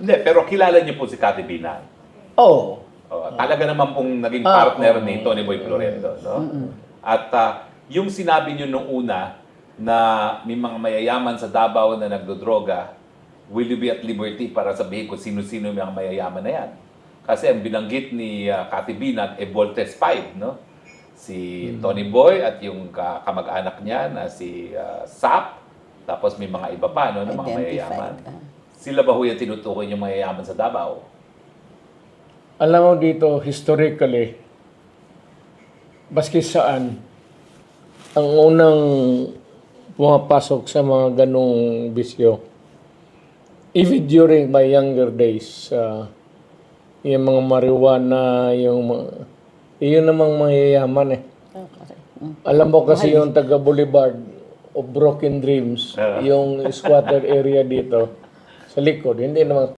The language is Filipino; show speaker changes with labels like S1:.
S1: Hindi, pero kilala niyo po si Cathy Binan.
S2: Oh,
S1: Oh, talaga naman pong naging
S2: Ah,
S1: partner
S2: oo.
S1: ni Tony Boy Florendo, no? At ah, yung sinabi niyo nung una na may mga mayayaman sa Davao na nagdodroga, will you be at liberty para sabihin kung sino-sino yung mga mayayaman na yan? Kasi ang binanggit ni uh, Cathy Binan, e Voltes 5, no? Si Tony Boy at yung ka- kamag-anak niya na si ah, Sap, tapos may mga iba pa, no, na mga mayayaman.
S3: Ah.
S1: Sila ba ho yung tinutukoy yung mayayaman sa Davao?
S2: alam mo dito, historically, baski saan, ang unang pumapasok sa mga ganong bisyo, even during my younger days, uh, yung mga marijuana, yung mga, yun namang mayayaman eh.
S3: Oh, correct. Mm.
S2: Alam mo kasi yung taga Boulevard of Broken Dreams,
S1: Ah.
S2: yung squatter area dito, sa likod, hindi naman